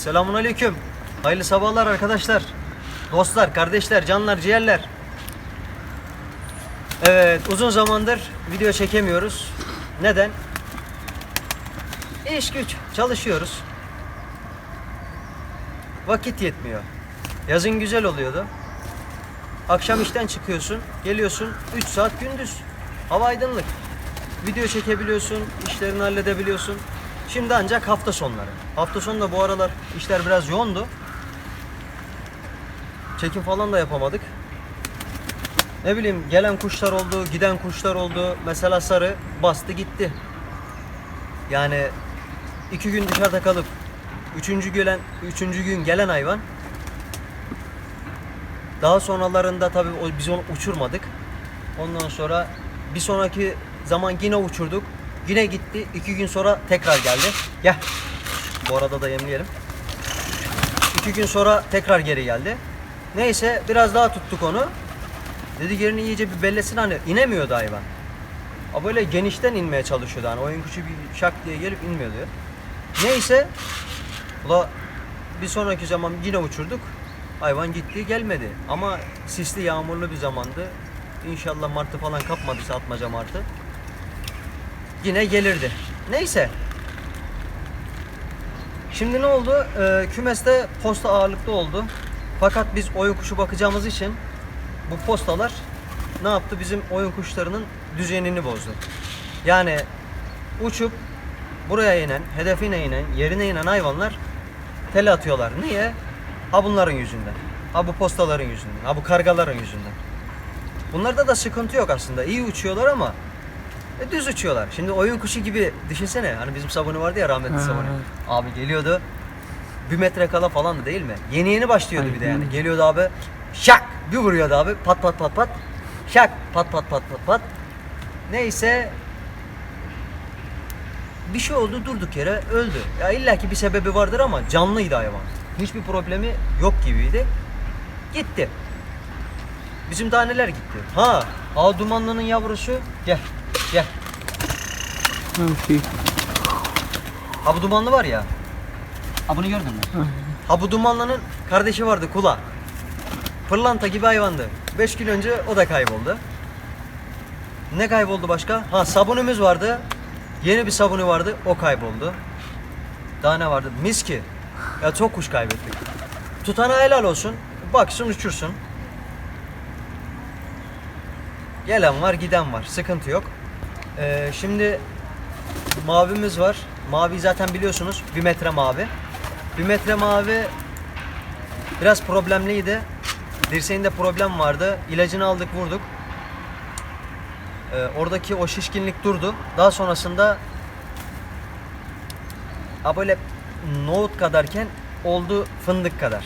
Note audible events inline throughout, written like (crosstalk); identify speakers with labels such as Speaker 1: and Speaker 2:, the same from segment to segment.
Speaker 1: Selamun aleyküm. Hayırlı sabahlar arkadaşlar. Dostlar, kardeşler, canlar, ciğerler. Evet uzun zamandır video çekemiyoruz. Neden? İş güç çalışıyoruz. Vakit yetmiyor. Yazın güzel oluyordu. Akşam işten çıkıyorsun, geliyorsun 3 saat gündüz. Hava aydınlık. Video çekebiliyorsun, işlerini halledebiliyorsun. Şimdi ancak hafta sonları. Hafta sonu da bu aralar işler biraz yoğundu. Çekim falan da yapamadık. Ne bileyim gelen kuşlar oldu, giden kuşlar oldu. Mesela sarı bastı gitti. Yani iki gün dışarıda kalıp üçüncü gelen üçüncü gün gelen hayvan daha sonralarında tabii biz onu uçurmadık. Ondan sonra bir sonraki zaman yine uçurduk. Yine gitti. iki gün sonra tekrar geldi. Gel. Bu arada da yemleyelim. İki gün sonra tekrar geri geldi. Neyse biraz daha tuttuk onu. Dedi yerini iyice bir bellesin hani inemiyordu hayvan. O böyle genişten inmeye çalışıyordu hani oyun kuşu bir şak diye gelip inmiyordu. Neyse Ula bir sonraki zaman yine uçurduk. Hayvan gitti gelmedi. Ama sisli yağmurlu bir zamandı. İnşallah martı falan kapmadıysa atmaca martı. Yine gelirdi. Neyse. Şimdi ne oldu? Ee, kümeste posta ağırlıklı oldu. Fakat biz oyun kuşu bakacağımız için bu postalar ne yaptı? Bizim oyun kuşlarının düzenini bozdu. Yani uçup buraya inen, hedefine inen, yerine inen hayvanlar tele atıyorlar. Niye? Ha bunların yüzünden. Ha bu postaların yüzünden. Ha bu kargaların yüzünden. Bunlarda da sıkıntı yok aslında. İyi uçuyorlar ama e, düz uçuyorlar. Şimdi oyun kuşu gibi düşünsene. Hani bizim Sabuni vardı ya rahmetli
Speaker 2: Ha,
Speaker 1: Sabuni.
Speaker 2: evet.
Speaker 1: Abi geliyordu. Bir metre kala falandı değil mi? Yeni yeni başlıyordu bir de yani. Geliyordu abi. Şak! Bir vuruyordu abi. Pat pat pat pat. Şak! Pat pat pat pat pat. Neyse bir şey oldu durduk yere öldü. Ya illaki bir sebebi vardır ama canlıydı hayvan. Hiçbir problemi yok gibiydi. Gitti. Bizim daha neler gitti. Ha, ağ dumanlının yavrusu gel. Gel.
Speaker 2: Ha şey.
Speaker 1: Ha bu dumanlı var ya. Ha bunu gördün mü?
Speaker 2: Ha.
Speaker 1: Bu dumanlının kardeşi vardı kula. Pırlanta gibi hayvandı. 5 gün önce o da kayboldu. Ne kayboldu başka? Ha sabunumuz vardı. Yeni bir sabunu vardı. O kayboldu. Daha ne vardı? Miski. Ya çok kuş kaybettik. Tutana helal olsun. Baksın uçursun. Gelen var giden var. Sıkıntı yok. Ee, şimdi mavimiz var. Mavi zaten biliyorsunuz. Bir metre mavi. Bir metre mavi biraz problemliydi. Dirseğinde problem vardı. İlacını aldık vurduk. Ee, oradaki o şişkinlik durdu. Daha sonrasında ha böyle nohut kadarken oldu fındık kadar.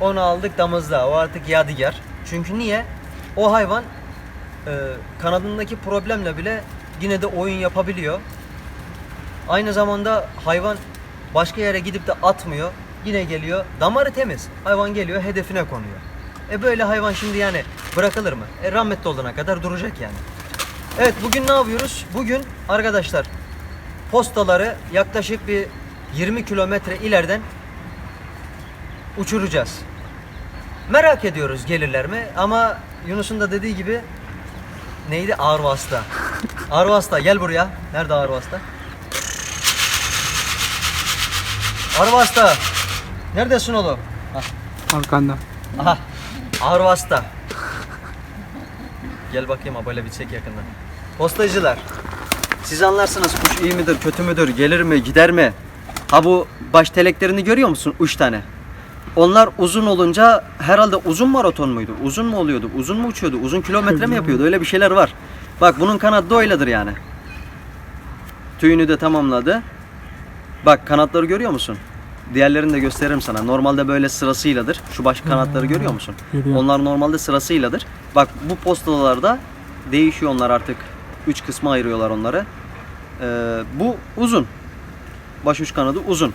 Speaker 1: Onu aldık damızda. O artık yadigar. Çünkü niye? O hayvan e, kanadındaki problemle bile yine de oyun yapabiliyor. Aynı zamanda hayvan başka yere gidip de atmıyor. Yine geliyor. Damarı temiz. Hayvan geliyor hedefine konuyor. E böyle hayvan şimdi yani bırakılır mı? E rahmetli olana kadar duracak yani. Evet bugün ne yapıyoruz? Bugün arkadaşlar postaları yaklaşık bir 20 kilometre ileriden uçuracağız. Merak ediyoruz gelirler mi? Ama Yunus'un da dediği gibi neydi? Ağır vasıta gel buraya. Nerede? Ağır vasıta. Neredesin oğlum? Ah,
Speaker 2: Arkanda.
Speaker 1: Aha. Ağır vasıta. Gel bakayım ha böyle bir çek yakından. Postacılar. Siz anlarsınız kuş iyi midir, kötü müdür, gelir mi, gider mi? Ha bu baş teleklerini görüyor musun? Üç tane. Onlar uzun olunca herhalde uzun maraton muydu? Uzun mu oluyordu? Uzun mu uçuyordu? Uzun kilometre mi yapıyordu? Öyle bir şeyler var. Bak bunun kanadı da öyledir yani. Tüyünü de tamamladı. Bak kanatları görüyor musun? Diğerlerini de gösteririm sana. Normalde böyle sırasıyladır. Şu baş kanatları görüyor musun?
Speaker 2: Görüyorum.
Speaker 1: Onlar normalde sırasıyladır. Bak bu postalarda değişiyor onlar artık. Üç kısma ayırıyorlar onları. Ee, bu uzun. Baş uç kanadı uzun.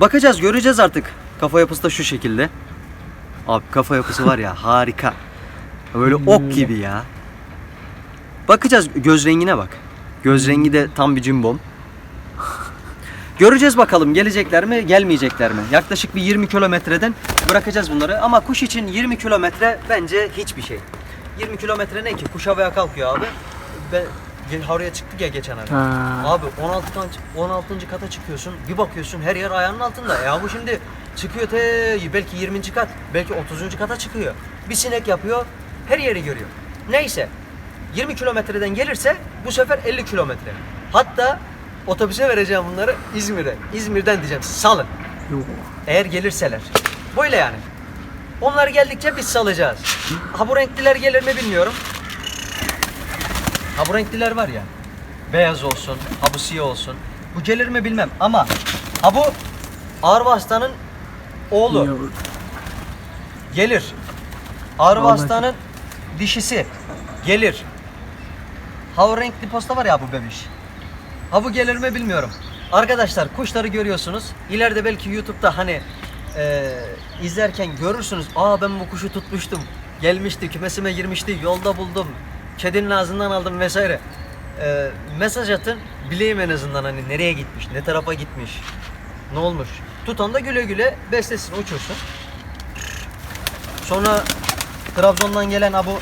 Speaker 1: Bakacağız, göreceğiz artık. Kafa yapısı da şu şekilde. Abi kafa yapısı var ya (laughs) harika. Böyle ok gibi ya. Bakacağız göz rengine bak. Göz rengi de tam bir cimbom. (laughs) Göreceğiz bakalım gelecekler mi gelmeyecekler mi? Yaklaşık bir 20 kilometreden bırakacağız bunları ama kuş için 20 kilometre bence hiçbir şey. 20 kilometre ne ki? Kuş havaya kalkıyor abi. Ben havaya çıktık ya geçen ay.
Speaker 2: Ha.
Speaker 1: Abi 16 kan 16. kata çıkıyorsun. Bir bakıyorsun her yer ayağının altında. Ya bu şimdi çıkıyor te belki 20. kat, belki 30. kata çıkıyor. Bir sinek yapıyor, her yeri görüyor. Neyse. 20 kilometreden gelirse bu sefer 50 kilometre. Hatta otobüse vereceğim bunları İzmir'e. İzmir'den diyeceğim salın.
Speaker 2: Yok.
Speaker 1: Eğer gelirseler. Böyle yani. Onlar geldikçe biz salacağız. Ha bu renkliler gelir mi bilmiyorum. Ha bu renkliler var ya. Beyaz olsun, ha bu siyah olsun. Bu gelir mi bilmem ama ha bu Ağrı Oğlu gelir. Ağrı
Speaker 2: Vallahi-
Speaker 1: Aslan'ın dişisi gelir. Ha o renkli posta var ya bu bebiş. Ha bu gelir mi bilmiyorum. Arkadaşlar kuşları görüyorsunuz. İleride belki YouTube'da hani e, izlerken görürsünüz. Aa ben bu kuşu tutmuştum. Gelmişti, kümesime girmişti, yolda buldum. Kedinin ağzından aldım vesaire. E, mesaj atın. Bileyim en azından hani nereye gitmiş, ne tarafa gitmiş, ne olmuş. Tutan da güle güle beslesin, uçursun. Sonra Trabzon'dan gelen abu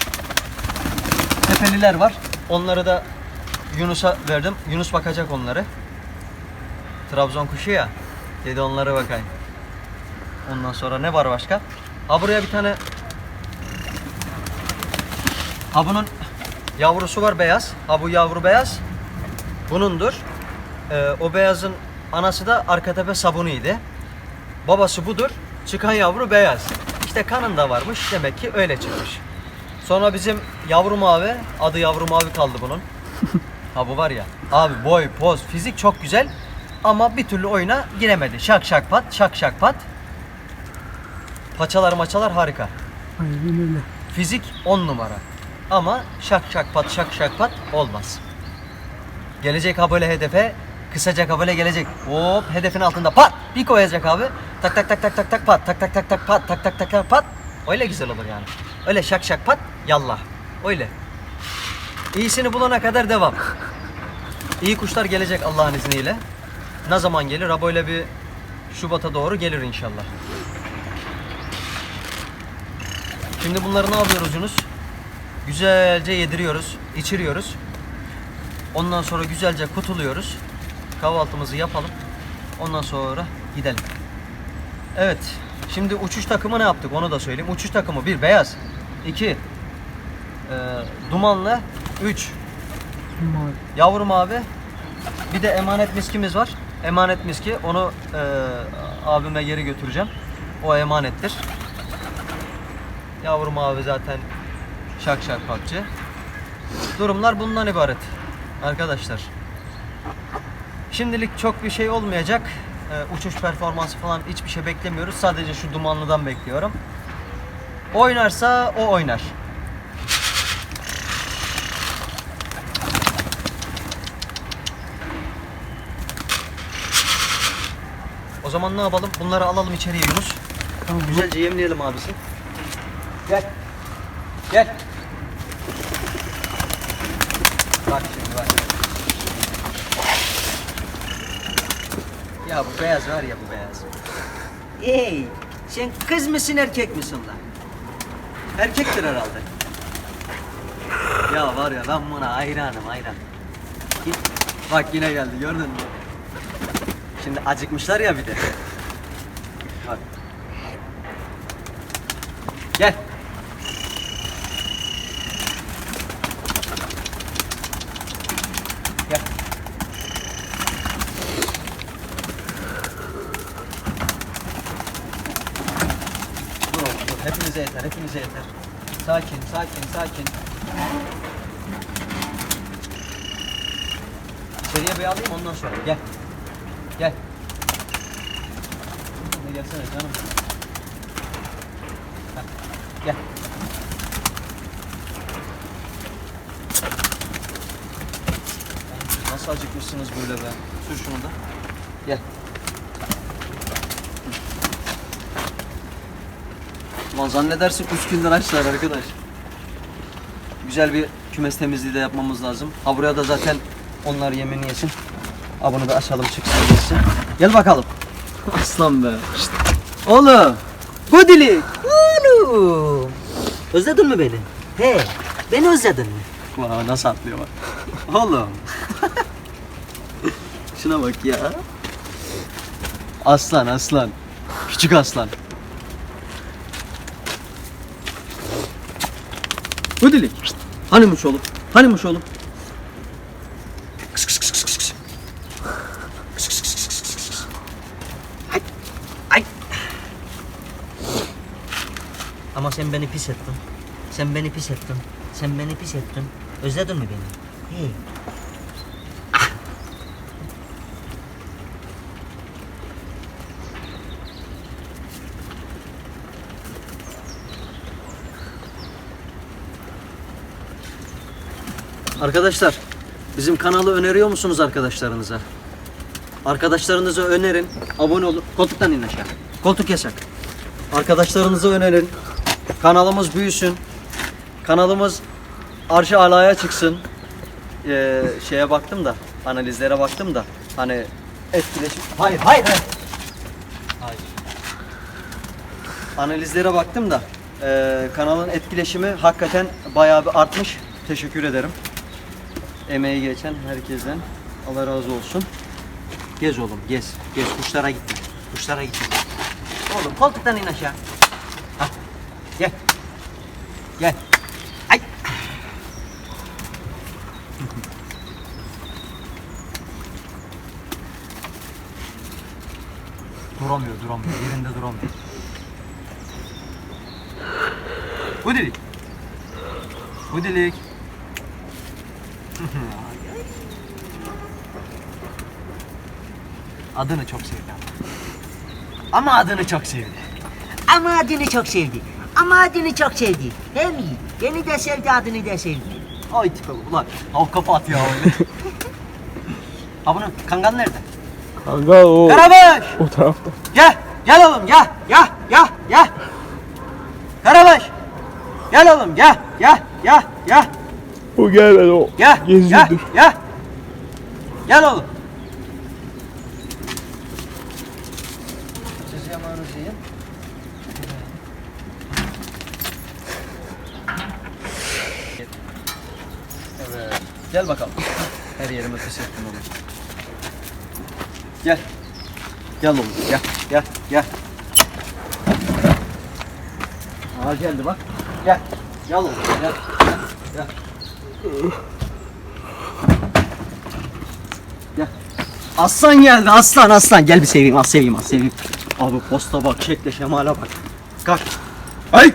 Speaker 1: tepeliler var. Onları da Yunus'a verdim. Yunus bakacak onları. Trabzon kuşu ya. Dedi onlara bakayım. Ondan sonra ne var başka? Ha buraya bir tane Ha bunun yavrusu var beyaz. Ha bu yavru beyaz. Bunundur. Ee, o beyazın anası da arka tepe sabunuydu. Babası budur. Çıkan yavru beyaz. İşte kanında varmış. Demek ki öyle çıkmış. Sonra bizim yavru mavi, adı yavru mavi kaldı bunun. (laughs) ha bu var ya. Abi boy, poz, fizik çok güzel. Ama bir türlü oyuna giremedi. Şak şak pat, şak şak pat. Paçalar maçalar harika.
Speaker 2: Aynen öyle.
Speaker 1: Fizik 10 numara. Ama şak şak pat şak şak pat olmaz. Gelecek ha böyle hedefe kısaca ha böyle gelecek. Hop hedefin altında pat bir koyacak abi. Tak tak tak tak tak tak pat tak tak tak tak pat tak tak tak tak pat. Öyle güzel olur yani. Öyle şak şak pat yallah. Öyle. İyisini bulana kadar devam. İyi kuşlar gelecek Allah'ın izniyle. Ne zaman gelir? Ha böyle bir Şubat'a doğru gelir inşallah. Şimdi bunları ne yapıyoruz Yunus? Güzelce yediriyoruz, içiriyoruz. Ondan sonra güzelce kutuluyoruz. Kahvaltımızı yapalım. Ondan sonra gidelim. Evet. Şimdi uçuş takımı ne yaptık onu da söyleyeyim. Uçuş takımı bir beyaz, iki e, dumanlı, üç
Speaker 2: Mavi.
Speaker 1: yavru mavi, bir de emanet miskimiz var. Emanet miski onu e, abime geri götüreceğim. O emanettir. Yavru mavi zaten şak şak patçı. Durumlar bundan ibaret arkadaşlar. Şimdilik çok bir şey olmayacak. Ee, uçuş performansı falan hiçbir şey beklemiyoruz. Sadece şu dumanlıdan bekliyorum. Oynarsa o oynar. O zaman ne yapalım? Bunları alalım içeriye Yunus.
Speaker 2: Tamam.
Speaker 1: Güzelce yemleyelim abisi. Gel. Gel. Bak şimdi bak. Ya bu beyaz var ya bu beyaz. Ey, sen kız mısın erkek misin lan? Erkektir herhalde. Ya var ya ben buna hayranım hayran. Bak yine geldi gördün mü? Şimdi acıkmışlar ya bir de. Bak. Gel. Gel. Dur oğlum dur. Hepinize yeter, hepinize yeter. Sakin, sakin, sakin. İçeriye bir alayım ondan sonra. Gel. Gel. Hadi gelsene canım. Heh, Gel. Nasıl acıkmışsınız böyle be? Sür şunu da. Gel. Ulan zannedersin üç günden açlar arkadaş. Güzel bir kümes temizliği de yapmamız lazım. Ha buraya da zaten onlar yemini yesin. Ha bunu da açalım çıksın gitsin. Gel bakalım. (laughs) Aslan be. Şşt. Oğlum. Gudilik. Oğlum. Özledin mi beni? He. Beni özledin mi? Vay nasıl atlıyor bak. (laughs) Oğlum. (laughs) Şuna bak ya. Aslan aslan. Küçük aslan. Gudilik. Hanimiş oğlum? Hanimiş oğlum? Kıs kıs kıs. Ay. Ay. Ama sen beni pis ettin. Sen beni pis ettin. Sen beni pis ettin. Özledin mi beni? Hey. Arkadaşlar, bizim kanalı öneriyor musunuz arkadaşlarınıza? Arkadaşlarınıza önerin, abone olun. Koltuktan in aşağı. Koltuk yasak. Arkadaşlarınıza önerin. Kanalımız büyüsün. Kanalımız arşı alaya çıksın. Ee, şeye baktım da, analizlere baktım da, hani etkileşim... Hayır, hayır, hayır. Hayır. Analizlere baktım da, ee, kanalın etkileşimi hakikaten bayağı bir artmış. Teşekkür ederim emeği geçen herkesten Allah razı olsun. Gez oğlum gez. Gez kuşlara gitme. Kuşlara gitme. Oğlum koltuktan in aşağı. Hah. Gel. Gel. Ay. (laughs) duramıyor duramıyor. Yerinde duramıyor. Budilik. Budilik. Adını çok sevdi ama. Ama adını çok sevdi.
Speaker 3: Ama adını çok sevdi. Ama adını çok sevdi. Hem iyi. Beni de sevdi, adını da sevdi.
Speaker 1: Ay tipe ulan. Av kafa at ya öyle. (laughs) ha bunun kangan nerede?
Speaker 2: Kanka o
Speaker 1: Karabaş!
Speaker 2: o tarafta.
Speaker 1: Gel! Gel oğlum gel! Gel! Gel! Gel! Karabaş! Gel oğlum gel! Gel! Gel! Gel!
Speaker 2: O gelmedi o.
Speaker 1: Gel! Gel!
Speaker 2: Geziyordur.
Speaker 1: Gel! Gel oğlum. Siz yamanınızı yiyin. Evet. Gel bakalım. Her yerime pis ettin oğlum. Gel. Gel oğlum. Gel. Gel. Gel. Aa geldi bak. Gel. Gel oğlum. Gel. Gel. Gel. Aslan geldi aslan aslan. Gel bir seveyim az seveyim az seveyim. Abi posta bak şekle şemale bak. Kaç. Ay. (laughs)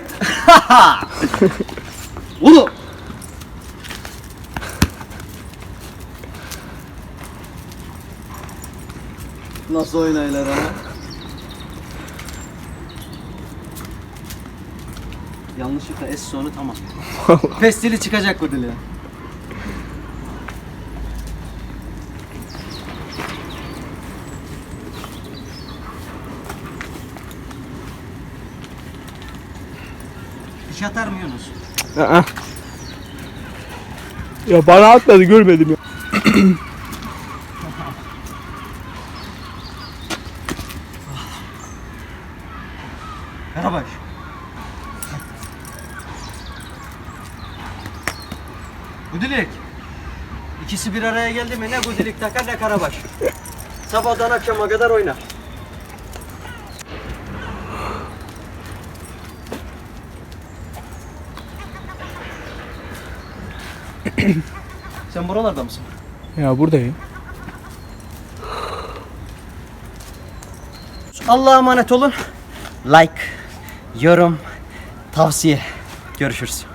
Speaker 1: Oğlum. Nasıl oynaylar ama? Yanlışlıkla S sonu tamam. Pestili çıkacak bu dili. Diş atar mı Yunus?
Speaker 2: Aa. Ya bana atmadı görmedim ya. (clears throat)
Speaker 1: Karabaş. Gudilik. İkisi bir araya geldi mi ne gudilik takar ne karabaş. Sabahtan akşama kadar oynar. (clears throat) Sen buralarda mısın?
Speaker 2: Ya buradayım.
Speaker 1: Allah'a emanet olun. Like, yorum, tavsiye. Görüşürüz.